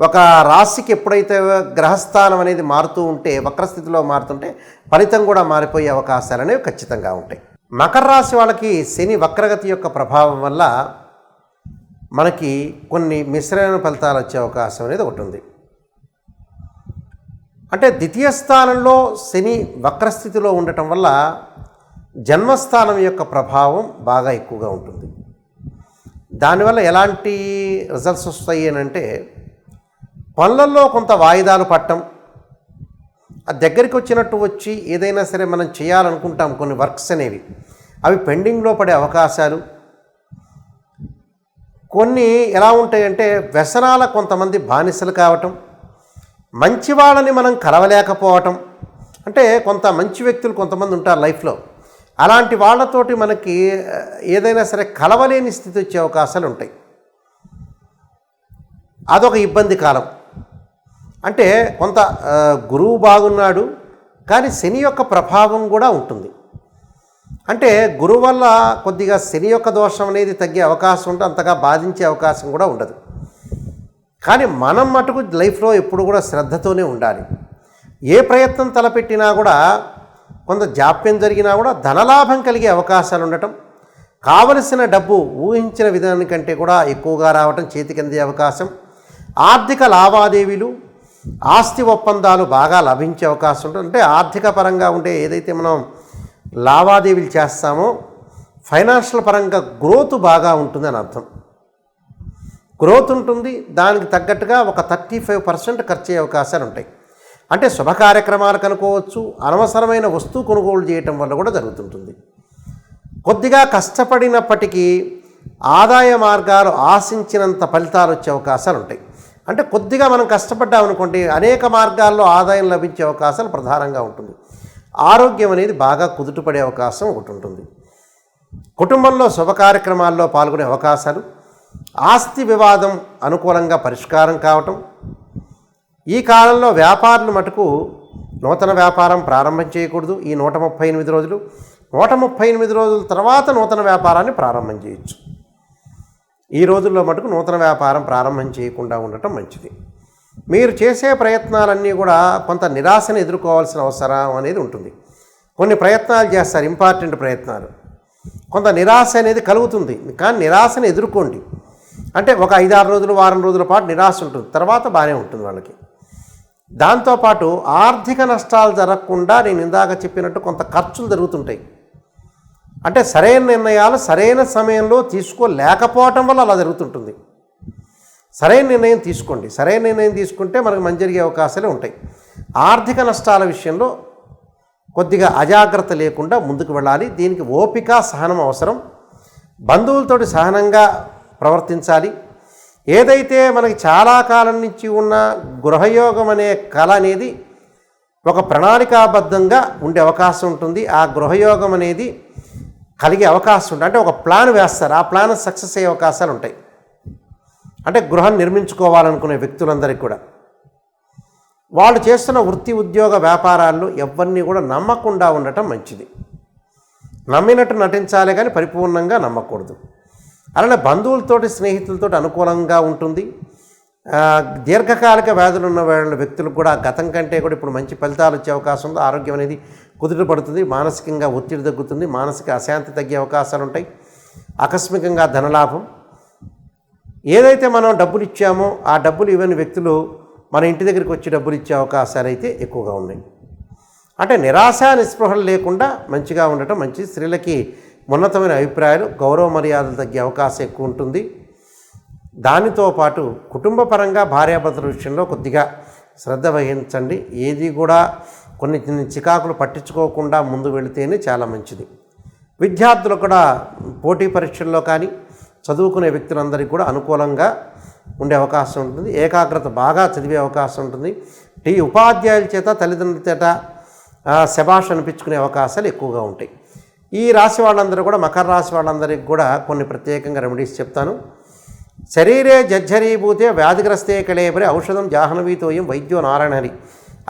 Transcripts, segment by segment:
ఒక రాశికి ఎప్పుడైతే గ్రహస్థానం అనేది మారుతూ ఉంటే వక్రస్థితిలో మారుతుంటే ఫలితం కూడా మారిపోయే అవకాశాలు అనేవి ఖచ్చితంగా ఉంటాయి. మకర రాశి వాళ్ళకి శని వక్రగతి యొక్క ప్రభావం వల్ల మనకి కొన్ని మిశ్రమైన ఫలితాలు వచ్చే అవకాశం అనేది ఒకటి ఉంది. అంటే ద్వితీయ స్థానంలో శని వక్రస్థితిలో ఉండటం వల్ల జన్మస్థానం యొక్క ప్రభావం బాగా ఎక్కువగా ఉంటుంది. దానివల్ల ఎలాంటి రిజల్ట్స్ వస్తాయి అని అంటే పనులలో కొంత వాయిదాలు పట్టడం దగ్గరికి వచ్చినట్టు వచ్చి ఏదైనా సరే మనం చేయాలనుకుంటాం కొన్ని వర్క్స్ అనేవి. అవి పెండింగ్లో పడే అవకాశాలు. కొన్ని ఎలా ఉంటాయంటే వ్యసనాల కొంతమంది బానిసలు కావటం మంచి వాళ్ళని మనం కలవలేకపోవటం. అంటే కొంత మంచి వ్యక్తులు కొంతమంది ఉంటారు లైఫ్లో. అలాంటి వాళ్ళతోటి మనకి ఏదైనా సరే కలవలేని స్థితి వచ్చే అవకాశాలు ఉంటాయి. అదొక ఇబ్బంది కాలం. అంటే కొంత గురువు బాగున్నాడు కానీ శని యొక్క ప్రభావం కూడా ఉంటుంది. అంటే గురువు వల్ల కొద్దిగా శని యొక్క దోషం అనేది తగ్గే అవకాశం ఉంటే అంతగా బాధించే అవకాశం కూడా ఉండదు. కానీ మనం మటుకు లైఫ్లో ఎప్పుడు కూడా శ్రద్ధతోనే ఉండాలి. ఏ ప్రయత్నం తలపెట్టినా కూడా కొంత జాప్యం జరిగినా కూడా ధనలాభం కలిగే అవకాశాలు ఉండటం కావలసిన డబ్బు ఊహించిన విధానికంటే కూడా ఎక్కువగా రావటం చేతికి అందే అవకాశం. ఆర్థిక లావాదేవీలు ఆస్తి ఒప్పందాలు బాగా లభించే అవకాశం ఉంటుంది. అంటే ఆర్థిక పరంగా ఉండే ఏదైతే మనం లావాదేవీలు చేస్తామో ఫైనాన్షియల్ పరంగా గ్రోత్ బాగా ఉంటుందని అర్థం. గ్రోత్ ఉంటుంది దానికి తగ్గట్టుగా ఒక థర్టీ ఫైవ్ పర్సెంట్ ఖర్చు అయ్యే అవకాశాలు ఉంటాయి. అంటే శుభ కార్యక్రమాలకు అనుకోవచ్చు అనవసరమైన వస్తువు కొనుగోలు చేయటం వల్ల కూడా జరుగుతుంటుంది. కొద్దిగా కష్టపడినప్పటికీ ఆదాయ మార్గాలు ఆశించినంత ఫలితాలు వచ్చే అవకాశాలు ఉంటాయి. అంటే కొద్దిగా మనం కష్టపడ్డామనుకోండి అనేక మార్గాల్లో ఆదాయం లభించే అవకాశాలు ప్రధానంగా ఉంటుంది. ఆరోగ్యం అనేది బాగా కుదుటపడే అవకాశం ఒకటి ఉంటుంది. కుటుంబంలో శుభ కార్యక్రమాల్లో పాల్గొనే అవకాశాలు ఆస్తి వివాదం అనుకూలంగా పరిష్కారం కావటం ఈ కాలంలో వ్యాపారులు మటుకు నూతన వ్యాపారం ప్రారంభం చేయకూడదు. ఈ నూట ముప్పై ఎనిమిది రోజులు నూట ముప్పై ఎనిమిది రోజుల తర్వాత నూతన వ్యాపారాన్ని ప్రారంభం చేయొచ్చు. ఈ రోజుల్లో మటుకు నూతన వ్యాపారం ప్రారంభం చేయకుండా ఉండటం మంచిది. మీరు చేసే ప్రయత్నాలన్నీ కూడా కొంత నిరాశను ఎదుర్కోవాల్సిన అవసరం అనేది ఉంటుంది. కొన్ని ప్రయత్నాలు చేస్తారు ఇంపార్టెంట్ ప్రయత్నాలు. కొంత నిరాశ అనేది కలుగుతుంది కానీ నిరాశను ఎదుర్కోండి. అంటే ఒక ఐదారు రోజులు వారం రోజుల పాటు నిరాశ ఉంటుంది తర్వాత బాగానే ఉంటుంది వాళ్ళకి. దాంతోపాటు ఆర్థిక నష్టాలు జరగకుండా నేను ఇందాక చెప్పినట్టు కొంత ఖర్చులు జరుగుతుంటాయి. అంటే సరైన నిర్ణయాలు సరైన సమయంలో తీసుకోలేకపోవటం వల్ల అలా జరుగుతుంటుంది. సరైన నిర్ణయం తీసుకోండి. సరైన నిర్ణయం తీసుకుంటే మనకు మంచి జరిగే అవకాశాలు ఉంటాయి. ఆర్థిక నష్టాల విషయంలో కొద్దిగా అజాగ్రత్త లేకుండా ముందుకు వెళ్ళాలి. దీనికి ఓపిక సహనం అవసరం. బంధువులతోటి సహనంగా ప్రవర్తించాలి. ఏదైతే మనకి చాలా కాలం నుంచి ఉన్న గృహయోగం అనే కళ అనేది ఒక ప్రణాళికాబద్ధంగా ఉండే అవకాశం ఉంటుంది. ఆ గృహయోగం అనేది కలిగే అవకాశం ఉంటుంది అంటే ఒక ప్లాన్ వేస్తారు. ఆ ప్లాన్ సక్సెస్ అయ్యే అవకాశాలు ఉంటాయి. అంటే గృహం నిర్మించుకోవాలనుకునే వ్యక్తులందరికీ కూడా. వాళ్ళు చేస్తున్న వృత్తి ఉద్యోగ వ్యాపారాల్లో ఎవరిని కూడా నమ్మకుండా ఉండటం మంచిది. నమ్మినట్టు నటించాలి కానీ పరిపూర్ణంగా నమ్మకూడదు. అలానే బంధువులతోటి స్నేహితులతోటి అనుకూలంగా ఉంటుంది. దీర్ఘకాలిక వ్యాధులు ఉన్న వాళ్ళ వ్యక్తులకు కూడా గతం కంటే కూడా ఇప్పుడు మంచి ఫలితాలు వచ్చే అవకాశం ఉంది. ఆరోగ్యం అనేది కుదుట పడుతుంది మానసికంగా ఒత్తిడి తగ్గుతుంది మానసిక అశాంతి తగ్గే అవకాశాలు ఉంటాయి. ఆకస్మికంగా ధనలాభం. ఏదైతే మనం డబ్బులు ఇచ్చామో ఆ డబ్బులు ఇవ్వని వ్యక్తులు మన ఇంటి దగ్గరికి వచ్చి డబ్బులు ఇచ్చే అవకాశాలు అయితే ఎక్కువగా ఉన్నాయి. అంటే నిరాశ నిస్పృహలు లేకుండా మంచిగా ఉండటం మంచి స్త్రీలకి ఉన్నతమైన అభిప్రాయాలు గౌరవ మర్యాదలు తగ్గే అవకాశం ఎక్కువ ఉంటుంది. దానితో పాటు కుటుంబ పరంగా భార్యాభర్తల విషయంలో కొద్దిగా శ్రద్ధ వహించండి. ఏది కూడా కొన్ని చిన్న చికాకులు పట్టించుకోకుండా ముందు వెళితేనే చాలా మంచిది. విద్యార్థులు కూడా పోటీ పరీక్షల్లో కానీ చదువుకునే వ్యక్తులందరికీ కూడా అనుకూలంగా ఉండే అవకాశం ఉంటుంది. ఏకాగ్రత బాగా చదివే అవకాశం ఉంటుంది. ఈ ఉపాధ్యాయుల చేత తల్లిదండ్రుల చేత శభాష శభాష్ అనిపించుకునే అవకాశాలు ఎక్కువగా ఉంటాయి. ఈ రాశి వాళ్ళందరూ కూడా మకర రాశి వాళ్ళందరికీ కూడా కొన్ని ప్రత్యేకంగా రెమెడీస్ చెప్తాను. శరీరే జర్జరీభూతే వ్యాధిగ్రస్తే కళేపరి ఔషధం జాహ్నవీతోయం వైద్యో నారాయణహరి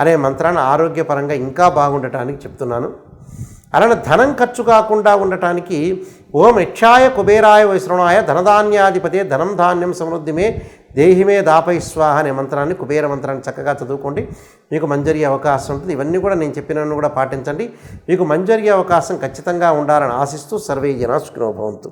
అనే మంత్రాన్ని ఆరోగ్యపరంగా ఇంకా బాగుండటానికి చెప్తున్నాను. అలానే ధనం ఖర్చు కాకుండా ఉండటానికి ఓం యక్షాయ కుబేరాయ వైశ్రవణాయ ధనధాన్యాధిపతే ధనం ధాన్యం సమృద్ధిమే దేహిమే దాపై స్వాహ అనే మంత్రాన్ని కుబేర మంత్రాన్ని చక్కగా చదువుకోండి. మీకు మంజరి అవకాశం ఉంటుంది. ఇవన్నీ కూడా నేను చెప్పినవన్నీ కూడా పాటించండి. మీకు మంజరి అవకాశం ఖచ్చితంగా ఉండాలని ఆశిస్తూ సర్వే జనా సుఖినోభవంతు